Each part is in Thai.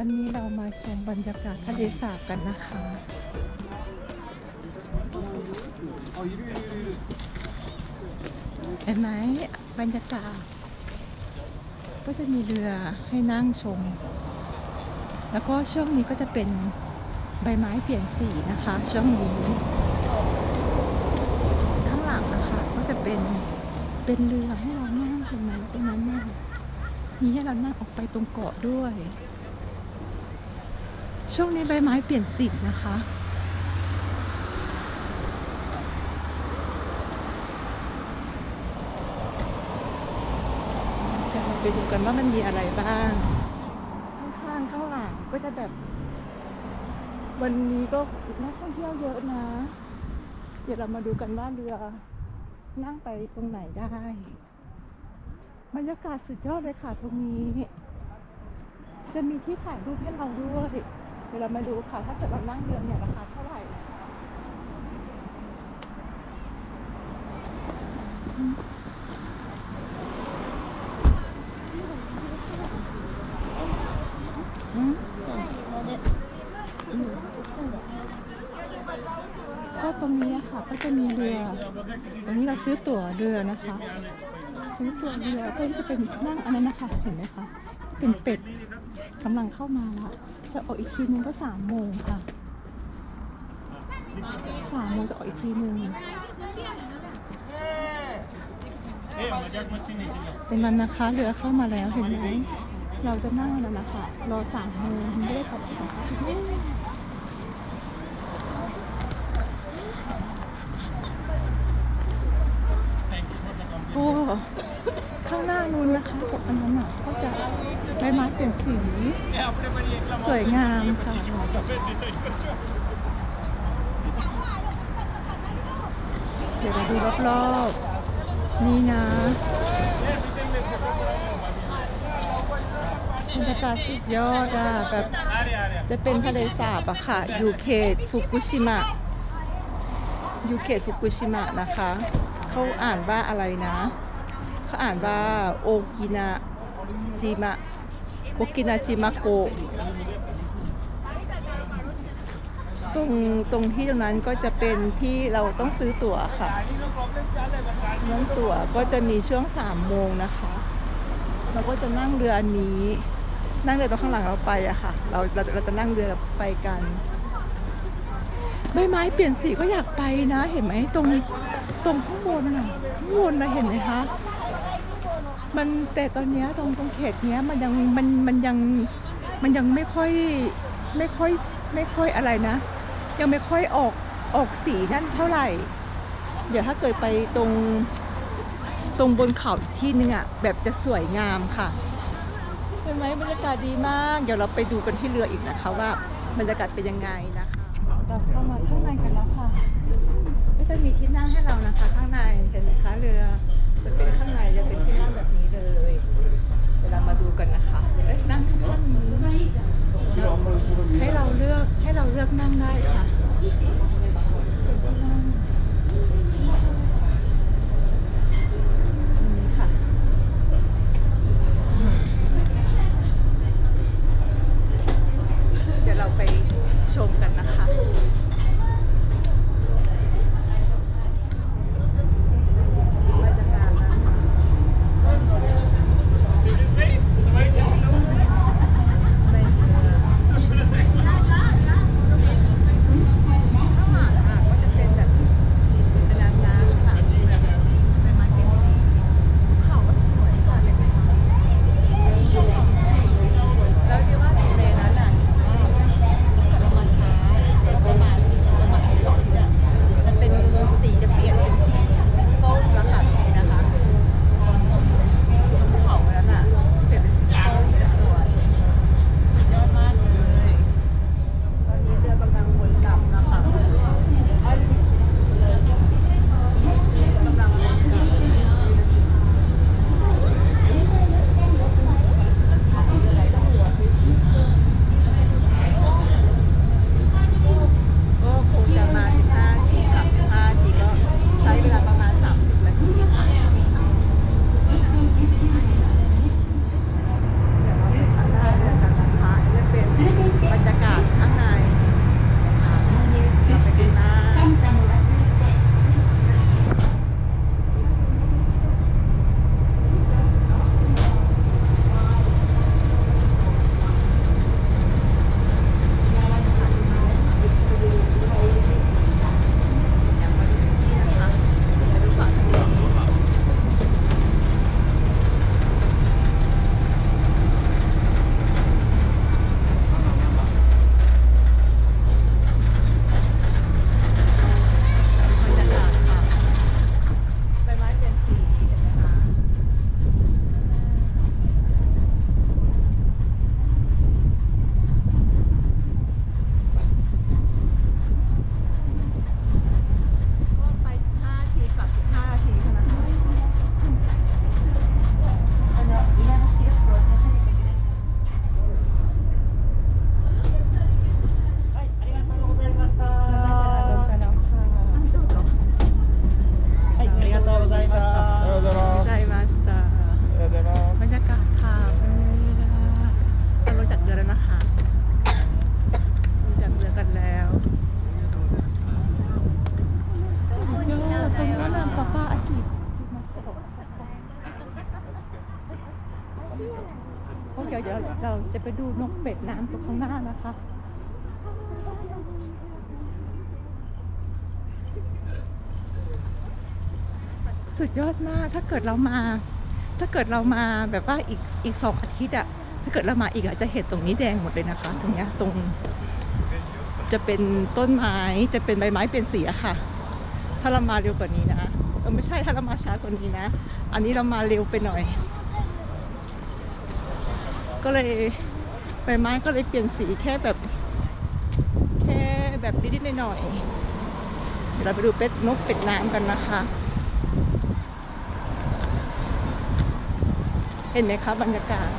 วันนี้เรามาชมบรรยากาศทะเลสาบกันนะคะ เห็นไหมบรรยากาศ ก็จะมีเรือให้นั่งชม แล้วก็ช่วงนี้ก็จะเป็นใบไม้เปลี่ยนสีนะคะ ช่วงนี้ ข้างหลังนะคะก็จะเป็นเป็นเรือให้เรานั่งเห็นไหมตรงนั้นน่ะมีให้เรานั่งออกไปตรงเกาะด้วย ช่วงนี้ใบไม้เปลี่ยนสีนะคะไปดูกันว่ามันมีอะไรบ้าง ข้างๆข้างหลังก็จะแบบ วันนี้ก็นักท่องเที่ยวเยอะนะ เดี๋ยวเรามาดูกันว่าเรือนั่งไปตรงไหนได้บรรยากาศสุดยอดเลยค่ะตรงนี้ จะมีที่ถ่ายรูปให้เราด้วย เดี๋ยวเรามาดูค่ะ ถ้าเกิดเรานั่งเรือเนี่ยราคาเท่าไหร่อืมอืมก็ตรงนี้อะค่ะก็จะมีเรือ ตรงนี้เราซื้อตั๋วเรือนะคะ ซื้อตั๋วเรือก็จะเป็นนั่งอันนั้นนะคะเห็นไหมคะเป็นเป็ด กำลังเข้ามาละจะออกอีกทีนึงก็สามโมงค่ะสามโมงจะออกอีกทีนึงตรงนั้นนะคะเรือเข้ามาแล้วเห็นไหมเราจะนั่งอันนั้นนะคะรอสามโมงไม่ได้ขับของโอ้ ข้างหน้านู้นนะคะตกอันนั้นอะก็จะใบไม้เปลี่ยนสี สวยงามค่ะเดี๋ยวเราดูรอบๆนี่นะบรรยากาศสุดยอดอะแบบจะเป็นทะเลสาบอะค่ะอยู่เขตฟุกุชิมะอยู่เขตฟุกุชิมะนะคะ เขาอ่านว่าอะไรนะ เขาอ่านว่าโอกินาจิมะโอกินาจิมะโกตรงตรงที่ตรงนั้นก็จะเป็นที่เราต้องซื้อตั๋วค่ะนั่นตั๋วก็จะมีช่วงสามโมงนะคะ เราก็จะนั่งเรืออันนี้ นั่งเรือตรงข้างหลังเราไปอะค่ะ เราเราเราจะนั่งเรือไปกันใบไม้เปลี่ยนสีก็อยากไปนะ เห็นไหมตรงตรงข้างบนน่ะข้างบนนะเห็นไหมคะ มันแต่ตอนเนี้ยตรงตรงเขตเนี้ยมันยังมันมันยังมันยังไม่ค่อยไม่ค่อยไม่ค่อยอะไรนะ ยังไม่ค่อยออกออกสีนั่นเท่าไหร่ เดี๋ยวถ้าเกิดไปตรงตรงบนเขาอีกที่นึงอะแบบจะสวยงามค่ะเห็นไหมบรรยากาศดีมาก เดี๋ยวเราไปดูกันที่เรืออีกนะคะว่าบรรยากาศเป็นยังไงนะคะ เราเข้ามาข้างในกันแล้วค่ะก็จะมีที่นั่งให้เรานะคะ ข้างในเห็นไหมคะเรือ จะเป็นข้างในจะเป็นที่นั่งแบบนี้เลย เดี๋ยวเรามาดูกันนะคะเอ้ยนั่งข้างๆนี้ให้เราเลือกให้เราเลือกนั่งได้ค่ะ เดี๋ยวเดี๋ยวเราจะไปดูนกเป็ดน้ำตรงข้างหน้านะคะสุดยอดมาก ถ้าเกิดเรามา ถ้าเกิดเรามาแบบว่าอีกอีกสองอาทิตย์อะถ้าเกิดเรามาอีกอะจะเห็นตรงนี้แดงหมดเลยนะคะ ตรงเนี้ยตรงจะเป็นต้นไม้จะเป็นใบไม้เป็นสีอะค่ะ ถ้าเรามาเร็วกว่านี้นะเออไม่ใช่ถ้าเรามาช้ากว่านี้นะ อันนี้เรามาเร็วไปหน่อย ก็เลยใบไม้ก็เลยเปลี่ยนสีแค่แบบ แค่แบบนิดๆหน่อยๆเดี๋ยวเราไปดูเป็ดนกเป็ดน้ำกันนะคะ เห็นไหมคะบรรยากาศ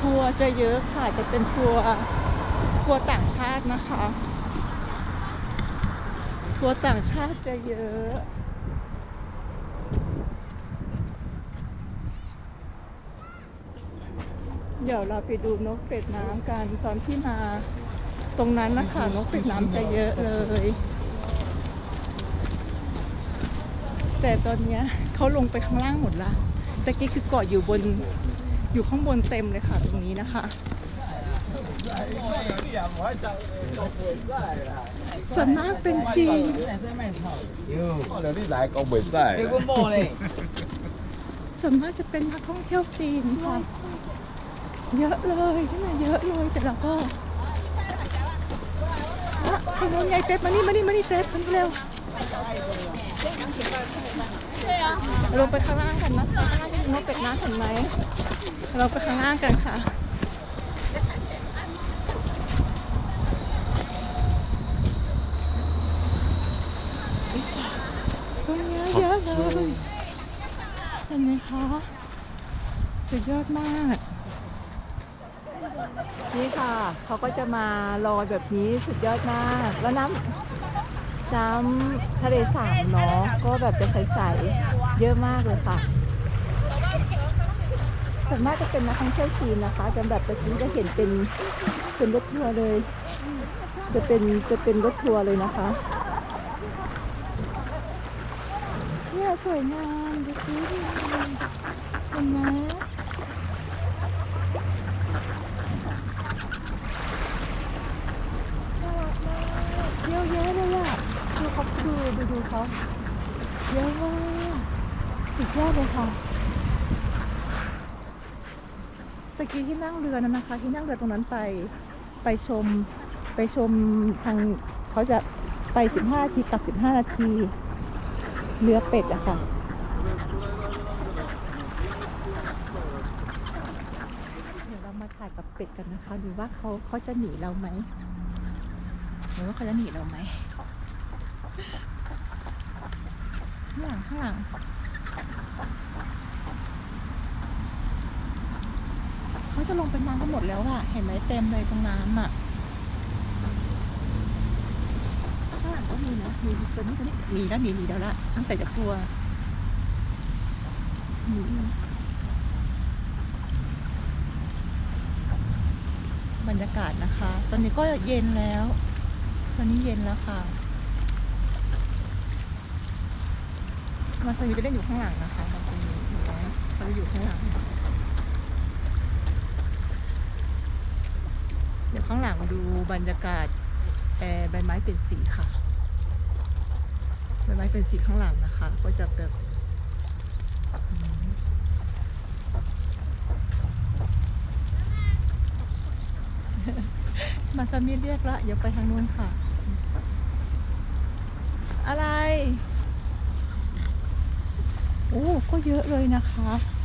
ทัวร์จะเยอะค่ะ จะเป็นทัวร์ทัวร์ต่างชาตินะคะ ทัวร์ต่างชาติจะเยอะ เดี๋ยวเราไปดูนกเป็ดน้ำกันตอนที่มาตรงนั้นนะคะนกเป็ดน้ำจะเยอะเลย แต่ตอนนี้เขาลงไปข้างล่างหมดละตะกี้คือเกาะอยู่บนอยู่ข้างบนเต็มเลยค่ะตรงนี้นะคะสันนักเป็นจีนเออเดี๋ยวที่ไหนก็ไม่ได้สำนักจะเป็นนักท่องเที่ยวจีนค่ะ เยอะเลยที่ไหนเยอะเลยแต่เราก็อะคุณนยายเต็บมานี่มานี่มานี่เต็บมานี่เร็วลงไปข้างล่างกันนะคะข้างล่างนี่นกเป็ดน้ำเห็นไหมเราไปข้างล่างกันค่ะตรงเนี้ยเยอะเลยเห็นไหมคะสุดยอดมาก นี่ค่ะ เขาก็จะมาลอยแบบนี้สุดยอดมาก แล้วน้ำน้ำทะเลสาบเนาะก็แบบจะใสๆเยอะมากเลยค่ะส่วนมากจะเป็นนักท่องเที่ยวจีนนะคะจะแบบตะกี้จะเห็นเป็นเป็นรถทัวร์เลย จะเป็นจะเป็นรถทัวร์เลยนะคะเนี่ยสวยงามดูสิเห็นไหมน่ารักมากเยอะแยะเลยอะ ดูดูดูเขาเยอะมากสุดยอดเลยค่ะตะกี้ที่นั่งเรือนั้นนะคะ ที่นั่งเรือตรงนั้นไปไปชมไปชมทางเขาจะไป 15นาทีกลับ 15 นาทีเนื้อเป็ดอะค่ะเดี๋ยวเรามาถ่ายกับเป็ดกันนะคะ ดูว่าเขาเขาจะหนีเราไหมหรือว่าเขาจะหนีเราไหม ข้างหลังข้างหลังเขาจะลงเป็นน้ำก็หมดแล้วอะเห็นไหมเต็มเลยตรงน้ำอะข้างหลังก็มีนะมีตัวนี้ตัวนี้หนีแล้วหนีหนีแล้วละทั้งใส่จะกลัวหนีบรรยากาศนะคะ ตอนนี้ก็เย็นแล้ว ตอนนี้เย็นแล้วค่ะ มาซามิจะได้อยู่ข้างหลังนะคะมาซามิเห็นไหมเขาจะอยู่ข้างหลัง เดี๋ยวข้างหลังดูบรรยากาศแอร์ใบไม้เป็นสีค่ะใบไม้เป็นสีข้างหลังนะคะ ก็จะแบบมมาซามิเรียกละอย่าไปทางนู้นค่ะ อะไร โอ้ก็เยอะเลยนะคะ